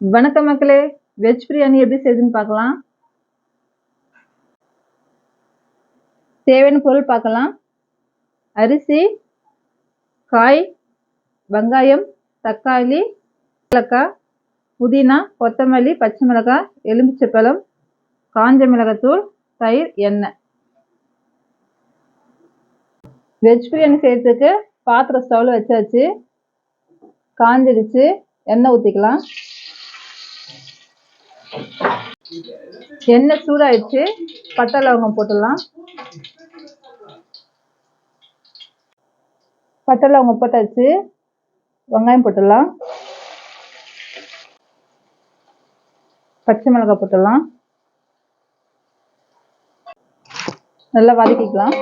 வணக்கம் மக்களே வெஜ் பிரியாணி எப்படி செய்யுதுன்னு பார்க்கலாம். தேவையான பொருள் பார்க்கலாம். அரிசி காய் வெங்காயம் தக்காளி மிளகாய் புதினா கொத்தமல்லி பச்சை மிளகாய் எலுமிச்சப்பழம் காஞ்ச மிளகாத்தூள் தயிர் எண்ணெய். வெஜ் பிரியாணி செய்கிறதுக்கு பாத்திரம் ஸ்டவ்வில் வச்சாச்சு. காஞ்சிடுச்சு எண்ணெய் ஊற்றிக்கலாம் எண்ணெய் சூடாயிடுச்சு. பட்டை லவங்கம் போட்டுடலாம். பட்டை லவங்கம் போட்டாச்சு. வெங்காயம் போட்டுடலாம். பச்சை மிளகாய் போட்டுடலாம். நல்லா வதக்கிக்கலாம்.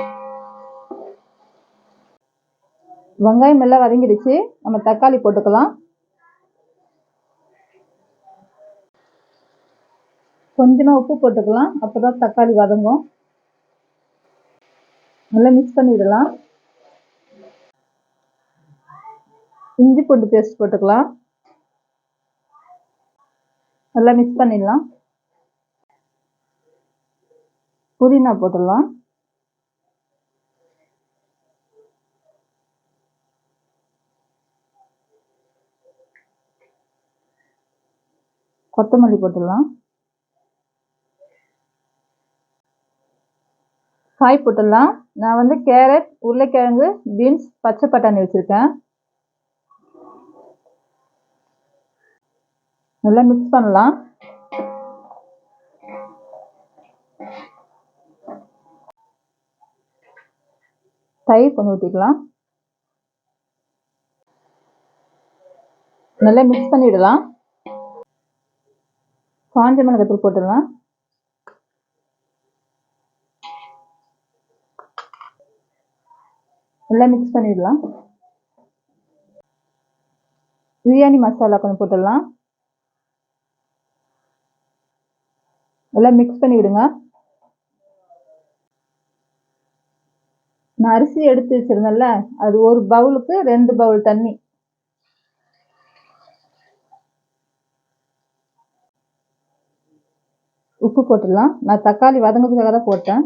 வெங்காயம் எல்லாம் வதங்கிடுச்சு. நம்ம தக்காளி போட்டுக்கலாம். கொஞ்சமாக உப்பு போட்டுக்கலாம். அப்போ தான் தக்காளி வதங்கும். நல்லா மிக்ஸ் பண்ணிவிடலாம் இஞ்சி பூண்டு பேஸ்ட் போட்டுக்கலாம். நல்லா மிக்ஸ் பண்ணிடலாம். புதினா போட்டுடலாம். கொத்தமல்லி போட்டுடலாம். காய் போட்டுடலாம். நான் வந்து கேரட் உருளைக்கிழங்கு பீன்ஸ் பச்சை பட்டாணி வச்சுருக்கேன். நல்லா மிக்ஸ் பண்ணலாம். தயிர் கொஞ்சம் ஊற்றிக்கலாம் நல்லா மிக்ஸ் பண்ணிவிடலாம் காஞ்ச மிளகாத்தூள் போட்டுடலாம். நல்லா மிக்ஸ் பண்ணிடலாம். பிரியாணி மசாலா கொஞ்சம் போட்டுடலாம். நல்லா மிக்ஸ் பண்ணி விடுங்க. நான் அரிசி எடுத்து வச்சிருந்தேன்ல அது ஒரு பவுலுக்கு ரெண்டு பவுல் தண்ணி. உப்பு போட்டுடலாம். நான் தக்காளி வதங்கிறதுக்காக தான் போட்டேன்.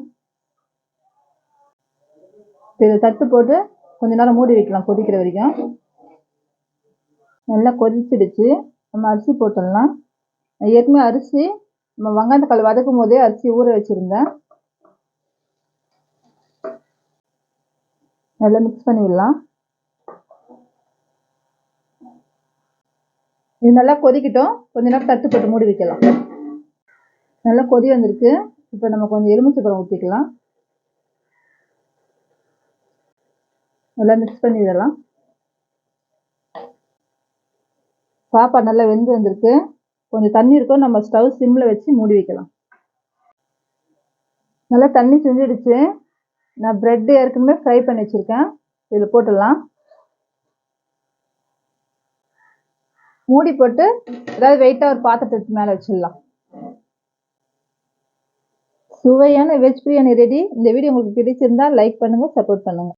இதை தட்டு போட்டு கொஞ்ச நேரம் மூடி வைக்கலாம் கொதிக்கிற வரைக்கும். நல்லா கொதிச்சிடுச்சு. நம்ம அரிசி போட்டுடலாம். ஏற்கனவே அரிசி நம்ம வெங்காயத்தக்காளி வதக்கும் போதே அரிசி ஊற வச்சுருந்தேன். நல்லா மிக்ஸ் பண்ணி விடலாம் இது நல்லா கொதிக்கட்டும். கொஞ்ச நேரம் தட்டு போட்டு மூடி வைக்கலாம். நல்லா கொதி வந்திருக்கு. இப்போ நம்ம கொஞ்சம் எலுமிச்சை பழம் ஊற்றிக்கலாம் நல்லா மிக்ஸ் பண்ணிடலாம் சாப்பாடு நல்லா வெந்து வந்திருக்கு. கொஞ்சம் தண்ணி இருக்கும். நம்ம ஸ்டவ் சிம்மில் வச்சு மூடி வைக்கலாம். நல்லா தண்ணி செஞ்சிடுச்சு. நான் ப்ரெட்டு ஏற்கனவே ஃப்ரை பண்ணி வச்சுருக்கேன். இதில் போட்டுடலாம். மூடி போட்டு ஏதாவது வெயிட்டாக ஒரு பாத்திரத்துக்கு மேலே வச்சிடலாம். சுவையான வெஜ் பிரியாணி ரெடி இந்த வீடியோ உங்களுக்கு பிடிச்சிருந்தா லைக் பண்ணுங்கள் சப்போர்ட் பண்ணுங்கள்